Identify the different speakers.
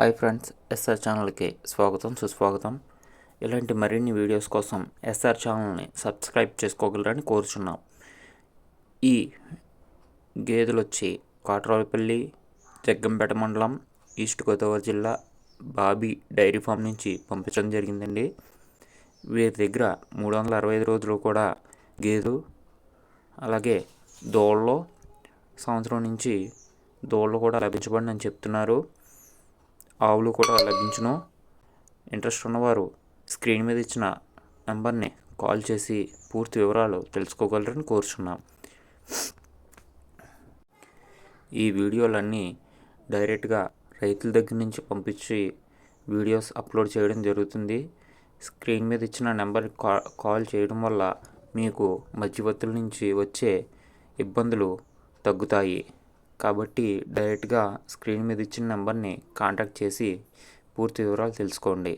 Speaker 1: Hi friends SR ఛానల్కి స్వాగతం సుస్వాగతం. ఇలాంటి మరిన్ని వీడియోస్ కోసం ఎస్ఆర్ ఛానల్ని సబ్స్క్రైబ్ చేసుకోగలరని కోరుచున్నాం. ఈ గేదెలు వచ్చి కాట్రాలపల్లి జగ్గంపేట మండలం ఈస్ట్ గోదావరి జిల్లా బాబీ డైరీ ఫామ్ నుంచి పంపించడం జరిగిందండి. వీరి దగ్గర మూడు వందల అరవై ఐదు రోజులు కూడా గేదెలు అలాగే దోళ్ళు సంవత్సరం నుంచి దోళ్ళు కూడా లభించబడినని చెప్తున్నారు. ఆవులు కూడా లభించును. ఇంట్రెస్ట్ ఉన్నవారు స్క్రీన్ మీద ఇచ్చిన నెంబర్ని కాల్ చేసి పూర్తి వివరాలు తెలుసుకోగలరని కోరుచున్నాం. ఈ వీడియోలన్నీ డైరెక్ట్గా రైతుల దగ్గర నుంచి పంపించి వీడియోస్ అప్లోడ్ చేయడం జరుగుతుంది. స్క్రీన్ మీద ఇచ్చిన నెంబర్ కా కాల్ చేయడం వల్ల మీకు మధ్యవర్తుల నుంచి వచ్చే ఇబ్బందులు తగ్గుతాయి. కాబట్టి డైరెక్ట్గా స్క్రీన్ మీద ఇచ్చిన నెంబర్ని కాంటాక్ట్ చేసి పూర్తి వివరాలు తెలుసుకోండి.